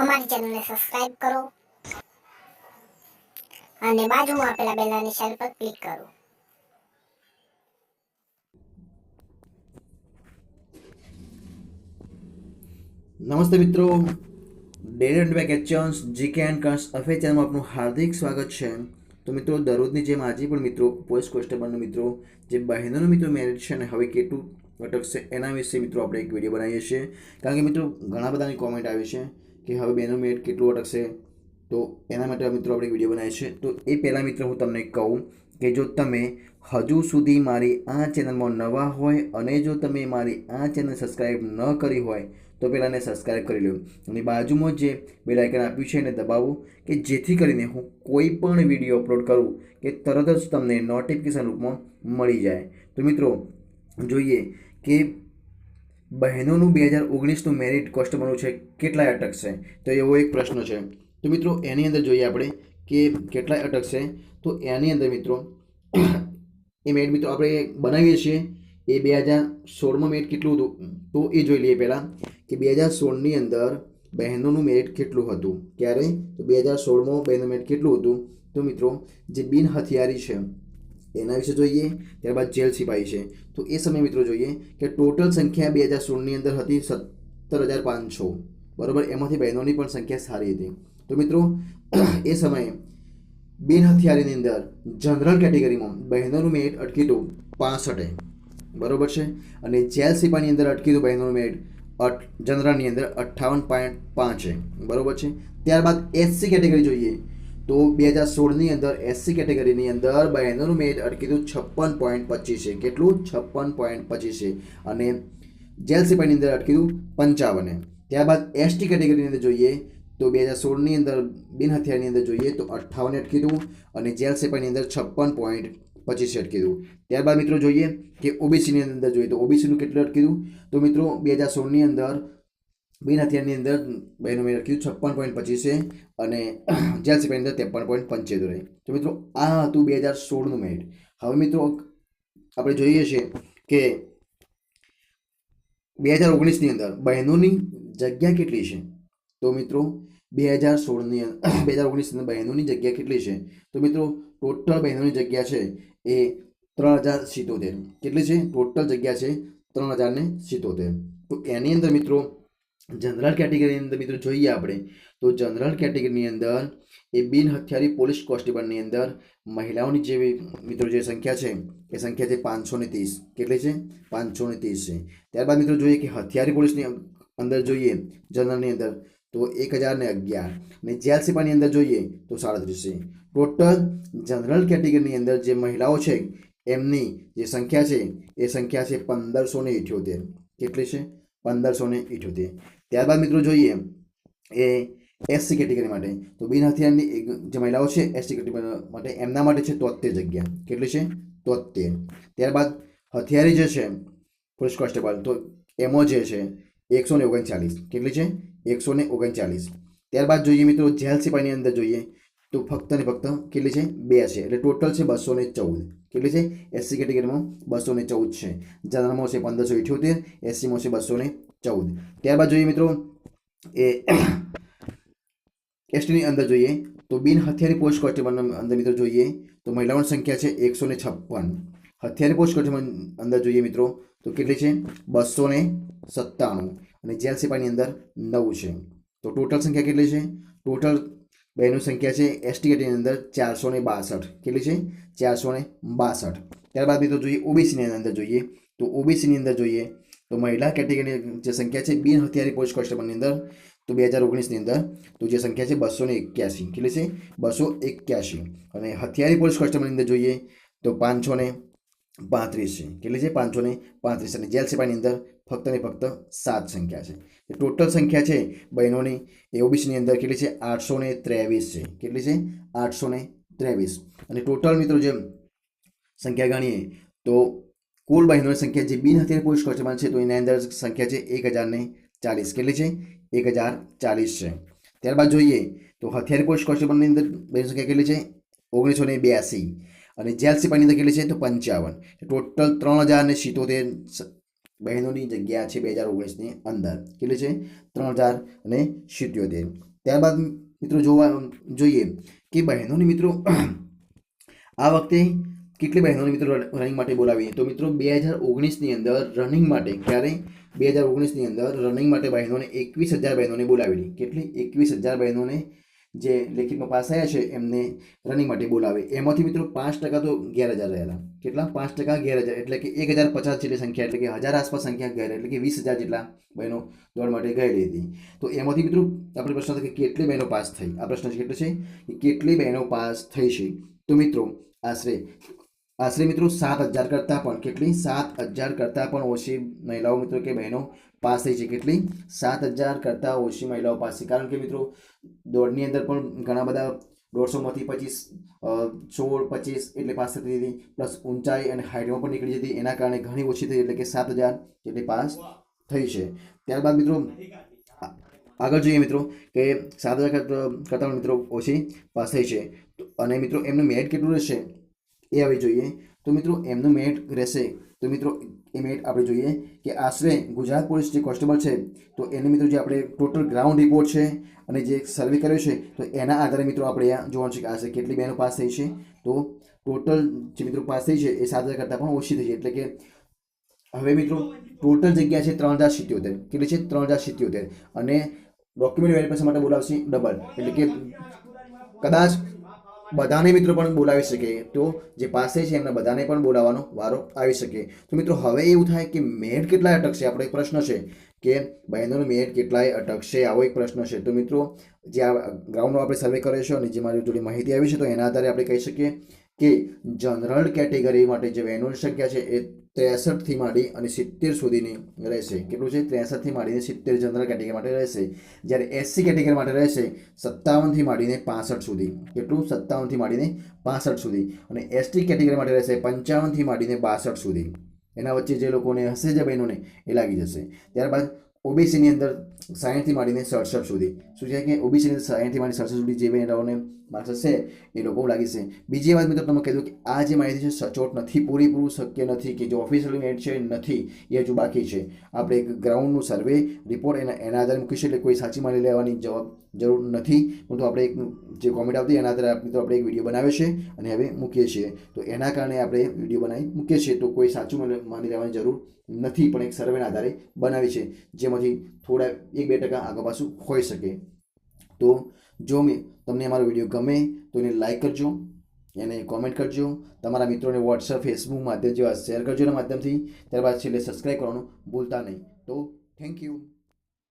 અમારી ચેનલને સબસ્ક્રાઇબ કરો. અને બાજુમાં આપેલા બેલના નિશાન પર ક્લિક કરો. નમસ્તે મિત્રો. ડેલી એન્ડ બેક એચન્સ જીકે એન્ડ કન્સ અફે ચેનલમાં આપનું હાર્દિક સ્વાગત છે. તો મિત્રો, દરરોજની જેમ આજે પણ મિત્રો પોલીસ કોન્સ્ટેબલનો મિત્રો, જે બહેનોનો મિત્રો મેરેજ છે ને હવે કેટલું અટકશે એના વિશે મિત્રો આપણે એક વીડિયો બનાવીએ છીએ. કારણ કે મિત્રો, ઘણા બધાની કોમેન્ટ આવી છે. કે હવે બેનો મેરિટ કેટલું અટકશે? તો એના માટે મિત્રો આપણે એક વીડિયો બનાવીએ છીએ. તો એ પહેલાં મિત્રો હું તમને કહું કે જો તમે હજુ સુધી મારી આ ચેનલમાં નવા હોય અને જો તમે મારી આ ચેનલ સબસ્ક્રાઈબ ન કરી હોય, તો પહેલાં એને સબસ્ક્રાઈબ કરી લો અને બાજુમાં જે બે આઇકન આપ્યું છે એને દબાવો કે જેથી કરીને હું કોઈ પણ વીડિયો અપલોડ કરું કે તરત જ તમને નોટિફિકેશન રૂપમાં મળી જાય. તો મિત્રો, જોઈએ કે બહેનોનું બે હજાર ઓગણીસનું મેરિટ કસ્ટમરનું છે, કેટલાય અટકશે તો એવો એક પ્રશ્ન છે. તો મિત્રો, એની અંદર જોઈએ આપણે કે કેટલાય અટકશે તો એની અંદર મિત્રો, એ મેરિટ મિત્રો આપણે બનાવીએ છીએ. એ બે હજાર સોળમાં મેરિટ કેટલું હતું? તો એ જોઈ લઈએ પહેલાં કે બે હજાર સોળની અંદર બહેનોનું મેરિટ કેટલું હતું? ક્યારે? તો બે હજાર સોળમાં બહેનનું મેરિટ કેટલું હતું? તો મિત્રો, જે બિન હથિયારી છે એના વિશે જોઈએ, ત્યારબાદ જેલ સિપાહી છે. તો એ સમયે મિત્રો જોઈએ કે ટોટલ સંખ્યા બે હજાર સોળની અંદર હતી સત્તર હજાર પાંચસો. બરાબર? એમાંથી બહેનોની પણ સંખ્યા સારી હતી. તો મિત્રો, એ સમયે બિન હથિયારીની અંદર જનરલ કેટેગરીમાં બહેનોનું મેરિટ અટકીતું પાસઠે. બરોબર છે? અને જેલ સિપાહીની અંદર અટકી હતું બહેનોનું મેરિટ અટ, જનરલની અંદર અઠ્ઠાવન પોઈન્ટ પાંચે. બરોબર છે? ત્યારબાદ એસસી કેટેગરી જોઈએ. તો બે હજાર સોળની અંદર એસસી કેટેગરીની અંદર મેરિટ અટકી હતું છપ્પન પોઈન્ટ પચીસે કેટલું? છપ્પન પોઈન્ટ પચીસે અને જેલ સિપાહીની અંદર અટકી હતું પંચાવને ત્યારબાદ એસટી કેટેગરીની અંદર જોઈએ તો બે હજાર સોળની અંદર બિન હથિયારની અંદર જોઈએ તો અઠ્ઠાવન અટકી હતું અને જેલ સિપાહીની અંદર છપ્પન પોઈન્ટ પચીસ અટકી હતું ત્યારબાદ મિત્રો જોઈએ કે ઓબીસીની અંદર જોઈએ તો ઓબીસીનું કેટલું અટકી હતું તો મિત્રો, બે હજાર સોળની અંદર બિન હથિયારની અંદર બહેનો મેં અટક્યું છપ્પન પોઈન્ટ પચીસે અને જેલ સિપાહીની અંદર ત્રેપન પોઈન્ટ પંચોતેર તો મિત્રો, આ હતું બે હજાર સોળનું મેરિટ હવે મિત્રો, આપણે જોઈએ છીએ કે બે હજાર ઓગણીસની અંદર બહેનોની જગ્યા કેટલી છે? તો મિત્રો, બે હજાર સોળની બે હજાર ઓગણીસની અંદર બહેનોની જગ્યા કેટલી છે? તો મિત્રો, ટોટલ બહેનોની જગ્યા છે એ ત્રણ હજાર સિત્તોતેર. કેટલી છે? ટોટલ જગ્યા છે ત્રણ હજારને સિત્તોતેર. તો એની અંદર મિત્રો જનરલ કેટેગરીની અંદર મિત્રો જોઈએ આપણે, તો જનરલ કેટેગરીની અંદર એ બિન હથિયારી પોલીસ કોન્સ્ટેબલની અંદર મહિલાઓની જે મિત્રો જે સંખ્યા છે, એ સંખ્યા છે પાંચસો ને ત્રીસ. કેટલી છે? પાંચસો ને ત્રીસ છે. ત્યારબાદ મિત્રો જોઈએ કે હથિયારી પોલીસની અંદર જોઈએ જનરલની અંદર, તો એક હજાર ને અગિયાર. અને જેલ સિપાની અંદર જોઈએ, તો સાડત્રીસ છે. ટોટલ જનરલ કેટેગરીની અંદર જે મહિલાઓ છે, એમની જે સંખ્યા છે, એ સંખ્યા છે પંદરસો ને ઇઠ્યોતેર કેટલી છે? પંદરસો ને ઇઠ્યોતેર. ત્યારબાદ મિત્રો જોઈએ એ એસસી કેટેગરી માટે. તો બિન હથિયારની જે મહિલાઓ છે એસસી કેટેગરી માટે એમના માટે છે તોતેર જગ્યા. કેટલી છે? તોતેર ત્યારબાદ હથિયારી જે છે પોલીસ કોન્સ્ટેબલ તો એમો જે છે, એકસો ને ઓગણચાલીસ. કેટલી છે? એકસો ને ઓગણચાલીસ. ત્યારબાદ જોઈએ મિત્રો જેલ સિપાહીની અંદર જોઈએ. તો ફક્ત ને ફક્ત કેટલી છે? બે છે. એટલે ટોટલ છે બસો ને ચૌદ. કેટલી છે? એસસી કેટેગરીમાં બસો ને ચૌદ છે. જનરલમાં છે પંદરસો ઇઠ્યોતેર એસસીમાં છે બસો ને ચૌદ. ત્યારબાદ જોઈએ મિત્રો, એ એસટીની અંદર જોઈએ, તો બિન હથિયારી પોસ્ટ કોન્સ્ટેબલના અંદર મિત્રો જોઈએ, તો મહિલાઓની સંખ્યા છે એકસો ને છપ્પન. હથિયારી પોસ્ટ કોન્સ્ટેબલ અંદર જોઈએ મિત્રો, તો કેટલી છે? બસો ને સત્તાણું. અને જેલ સિપાહીની અંદર નવ છે. તો ટોટલ સંખ્યા કેટલી છે? ટોટલ બહેનોની સંખ્યા છે એસટી કેટેગરીની અંદર ચારસો ને બાસઠ. કેટલી છે? ચારસો ને બાસઠ. ત્યારબાદ મિત્રો જોઈએ ઓબીસીની અંદર જોઈએ. તો ઓબીસીની અંદર જોઈએ તો મહિલા કેટેગરીની જે સંખ્યા છે બિન હથિયારી પોસ્ટ કોન્સ્ટેબલની અંદર તો બે હજાર ઓગણીસની અંદર તો જે સંખ્યા છે બસો ને એક્યાસી. કેટલી છે? બસો એક્યાસી. અને હથિયારી પોલીસ કોન્સ્ટેબલની અંદર જોઈએ તો પાંચસો ને પાંત્રીસ છે. કેટલી છે? પાંચસો ને પાંત્રીસ. અને જેલ સિપાહીની અંદર ફક્ત ને ફક્ત સાત સંખ્યા છે. એ ટોટલ સંખ્યા છે બહેનોની એઓબીસીની ઓબીસીની અંદર કેટલી છે? આઠસો ને ત્રેવીસ છે. કેટલી છે? આઠસો ને ત્રેવીસ. અને ટોટલ મિત્રો જે સંખ્યા ગણીએ, તો કુલ બહેનોની સંખ્યા જે બિન હથિયાર પુરુષ કોન્સ્ટેબલ છે, તો એની અંદર સંખ્યા છે એક હજારને ચાલીસ. કેટલી છે? એક હજાર ચાલીસ છે. ત્યારબાદ જોઈએ, તો હથિયાર પુરુષ કોન્સ્ટેબલની અંદર બહેનો સંખ્યા કેટલી છે? ઓગણીસો ને બ્યાસી. અને જેલ સિપાહીની અંદર કેટલી છે? તો પંચાવન. ટોટલ ત્રણ હજાર ને સિત્તોતેર બહેનોની જગ્યા છે બે હજાર ઓગણીસની અંદર. કેટલી છે? ત્રણ હજાર અને સિત્યોતેર. ત્યારબાદ મિત્રો જોવા, જોઈએ કે બહેનોની મિત્રો, આ વખતે કેટલી બહેનોને મિત્રો રનિંગ માટે બોલાવી તો મિત્રો બે હજાર ઓગણીસની અંદર રનિંગ માટે ક્યારે? બે હજાર ઓગણીસની અંદર રનિંગ માટે બહેનોને એકવીસ હજાર બહેનોને બોલાવેલી કેટલી? એકવીસ હજાર બહેનોને જે લેખિતમાં પાસ થયા છે, એમને રનિંગ માટે બોલાવે. એમાંથી મિત્રો પાંચ ટકા તો ગેર હજાર રહેલા કેટલા? પાંચ ટકા અગિયાર હજાર એટલે કે એક હજાર પચાસ જેટલી સંખ્યા, એટલે કે હજાર આસપાસ સંખ્યા ગયેલા, એટલે કે વીસ હજાર જેટલા બહેનો દોડ માટે ગયેલી હતી. તો એમાંથી મિત્રો આપણે પ્રશ્ન હતો કે કેટલી બહેનો પાસ થઈ? આ પ્રશ્ન કેટલો છે? કે કેટલી બહેનો પાસ થઈ છે? તો મિત્રો આશરે આશરે મિત્રો સાત હજાર કરતાં પણ, કેટલી? સાત હજાર કરતાં પણ ઓછી મહિલાઓ મિત્રો કે બહેનો પાસ થઈ છે કેટલી? સાત હજાર કરતાં ઓછી મહિલાઓ પાસ છે કારણ કે મિત્રો, દોડની અંદર પણ ઘણા બધા દોઢસોમાંથી પચીસ સોળ, પચીસ એટલે પાસ થતી હતી. પ્લસ ઊંચાઈ અને હાઇટમાં પણ નીકળી જતી. એના કારણે ઘણી ઓછી થઈ એટલે કે સાત હજાર જેટલી પાસ થઈ છે. ત્યારબાદ મિત્રો, આગળ જોઈએ મિત્રો, કે સાત હજાર કરતાં મિત્રો ઓછી પાસ થઈ છે. અને મિત્રો, એમનું મેરિટ કેટલું રહેશે? એ હવે જોઈએ. તો મિત્રો, એમનું મેરિટ રહેશે. તો મિત્રો મેરિટ આપણે જોઈએ કે આશરે ગુજરાત પોલીસ જે કોન્સ્ટેબલ છે, તો એને મિત્રો જે આપણે ટોટલ ગ્રાઉન્ડ રિપોર્ટ છે અને જે સર્વે કર્યો છે, તો એના આધારે મિત્રો આપણે અહીંયા જોવાનું છે કે આશરે કેટલી બહેનો પાસ થઈ છે. તો ટોટલ જે મિત્રો પાસ થઈ છે એ સાત હજાર કરતાં પણ ઓછી થઈ છે. એટલે કે હવે મિત્રો ટોટલ જગ્યા છે ત્રણ હજાર સિત્યોતેર. કેટલી છે? ત્રણ હજાર સિત્યોતેર. અને ડોક્યુમેન્ટ વેરિફિકેશન માટે બોલાવશે ડબલ એટલે કે કદાચ બધાને મિત્રો પણ બોલાવી શકે. તો જે પાસે છે એમને બધાને પણ બોલાવવાનો વારો આવી શકે. તો મિત્રો, હવે એવું થાય કે મેરિટ કેટલાય અટકશે? આપણો એક પ્રશ્ન છે કે બહેનોનો મેરિટ કેટલાય અટકશે? આવો એક પ્રશ્ન છે. તો મિત્રો, જે આ ગ્રાઉન્ડનો આપણે સર્વે કર્યો છે અને જે મારી જોડે માહિતી આવી છે, તો એના આધારે આપણે કહી શકીએ કે જનરલ કેટેગરી માટે જે બહેનોની સંખ્યા છે, એ ત્રેસઠથી માંડી અને સિત્તેર સુધીની રહેશે. કેટલું છે? ત્રેસઠથી માંડીને સિત્તેર જનરલ કેટેગરી માટે રહેશે. જ્યારે એસસી કેટેગરી માટે રહેશે, સત્તાવનથી માંડીને પાસઠ સુધી. કેટલું? સત્તાવનથી માંડીને પાસઠ સુધી. અને એસટી કેટેગરી માટે રહેશે, પંચાવનથી માંડીને બાસઠ સુધી. એના વચ્ચે જે લોકોને હશે, જે બહેનોને, એ લાગી જશે. ત્યારબાદ ઓબીસીની અંદર સાહીઠથી માંડીને સડસઠ સુધી. શું છે કે ઓબીસીની સાહીઠથી માંડી સડસઠ સુધી જે બહેનોને માર્ક્સ હશે એ લોકો લાગી છે બીજી વાત મિત્રો તમે કીધું કે આ જે માહિતી છે, સચોટ નથી, પૂરેપૂરું શક્ય નથી કે જો ઓફિશિયલ મેટ છે, નથી, એ હજુ બાકી છે. આપણે એક ગ્રાઉન્ડનું સર્વે રિપોર્ટ એના એના આધારે મૂકીશું એટલે કોઈ સાચી માહિતી લેવાની જવાબ, જરૂર નથી. પરંતુ આપણે એક જે કોમેન્ટ આવતી એના આધારે આપણે તો આપણે એક વીડિયો બનાવ્યો છે અને હવે મૂકીએ છીએ. તો એના કારણે આપણે વીડિયો બનાવી મૂકીએ છીએ. તો કોઈ સાચું માની લેવાની જરૂર નથી, પણ એક સર્વેના આધારે બનાવી છે. જેમાંથી થોડા એક બે ટકા આગળ પાછું હોઈ શકે. તો જો મેં, તમને અમારો વીડિયો ગમે તો એને લાઇક કરજો, એને કોમેન્ટ કરજો. તમારા મિત્રોને વોટ્સઅપ ફેસબુક માધ્યમ જેવા શેર કરજો એના માધ્યમથી. ત્યારબાદ છેલ્લે સબસ્ક્રાઈબ કરવાનું ભૂલતા નહીં. તો થેન્ક યુ